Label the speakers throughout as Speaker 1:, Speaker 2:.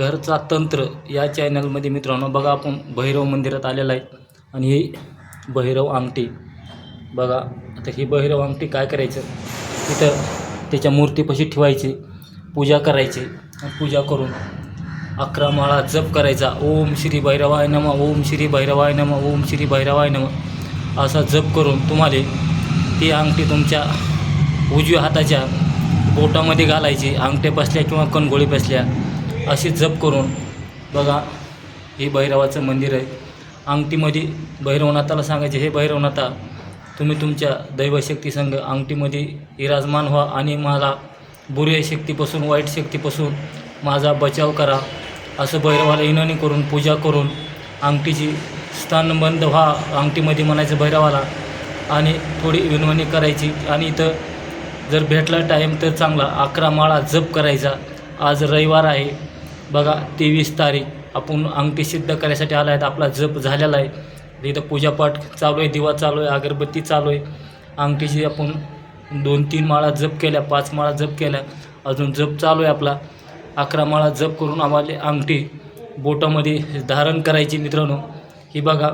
Speaker 1: घरचा तंत्र या चॅनलमध्ये मित्रांनो बघा आपण भैरव मंदिरात आलेला आहे आणि ही भैरव अंगठी बघा आता ही भैरव अंगठी काय करायचं? तिथं त्याच्या मूर्तीपाशी ठेवायची पूजा करायची. पूजा करून अकरा माळा जप करायचा. ओम श्री भैरवाय नम ओम श्री भैरवाय नम ओम श्री भैरवाय नम. असा जप करून तुम्हाला ती अंगठी तुमच्या उजव्या हाताच्या बोटामध्ये घालायची. अंगठे बसल्या किंवा कणगोळी बसल्या. अशी जप करून बघा हे भैरवाचं मंदिर आहे. अंगठीमध्ये भैरवनाथाला सांगायचे हे भैरवनाथा तुम्ही तुमच्या दैवशक्ती संघ अंगठीमध्ये विराजमान व्हा आणि मला बुऱ्या शक्तीपासून वाईट शक्तीपासून माझा बचाव करा. असं भैरवाला विनवणी करून पूजा करून अंगठीची स्थानबंद व्हा अंगठीमध्ये म्हणायचं भैरवाला. आणि थोडी विनवणी करायची. आणि इथं जर भेटला टाईम तर चांगला अकरा माळा जप करायचा. आज रविवार आहे. बघा तेवीस तारीख. आपण अंगठी सिद्ध करायसाठी आला आहेत आपला जप झालेला आहे. इथं पूजापाठ चालू आहे दिवा चालू आहे अगरबत्ती चालू आहे. अंगठीची आपण दोन तीन माळा जप केल्या पाच माळा जप केल्या. अजून जप चालू आहे आपला. अकरा माळा जप करून आम्हाला अंगठी बोटामध्ये धारण करायची मित्रांनो. ही बघा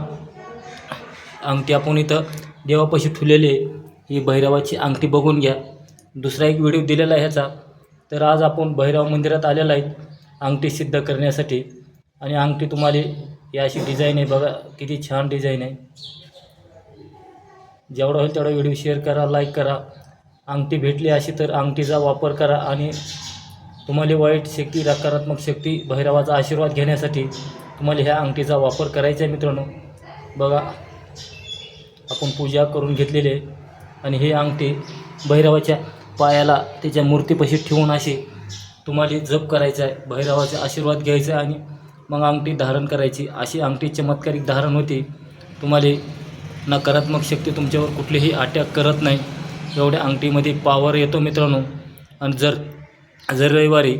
Speaker 1: अंगठी आपण इथं देवापाशी ठुलेली आहे. ही भैरवाची अंगठी बघून घ्या. दुसरा एक व्हिडिओ दिलेला आहे ह्याचा. तर आज आपण भैरव मंदिरात आलेला आहे. अंगठी सिद्ध करण्यासाठी. आणि अंगठी तुम्हाला ही अशी डिझाईन आहे बघा किती छान डिझाईन आहे. जेवढा होईल तेवढा व्हिडिओ शेअर करा लाईक करा. अंगठी भेटली अशी तर अंगठीचा वापर करा आणि तुम्हाला वाईट शक्ती नकारात्मक शक्ती भैरवाचा आशीर्वाद घेण्यासाठी तुम्हाला ह्या अंगठीचा वापर करायचा आहे मित्रांनो. बघा आपण पूजा करून घेतलेली आहे. आणि ही अंगठी भैरवाच्या पायाला त्याच्या मूर्तीपाशी ठेवून अशी तुम्हाला जप करायचा आहे भैरवाचा आशीर्वाद घ्यायचा आहे आणि मग अंगठी धारण करायची. अशी अंगठी चमत्कारिक धारण होते. तुम्हाला नकारात्मक शक्ती तुमच्यावर कुठलीही अटॅक करत नाही. एवढ्या अंगठीमध्ये पावर येतो मित्रांनो. आणि जर जर रविवारी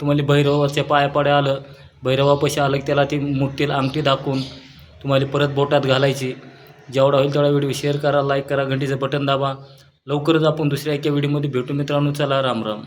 Speaker 1: तुम्हाला भैरवाच्या पाया पाड्या आलं भैरवापाशी आलं की त्याला ती मूर्तीला अंगठी दाखवून तुम्हाला परत बोटात घालायची. जेवढा होईल तेवढा व्हिडिओ शेअर करा लाईक करा घंटीचं बटन दाबा. लवकरच आपण दुसऱ्या एका व्हिडिओमध्ये भेटू मित्रांनो. चला राम राम.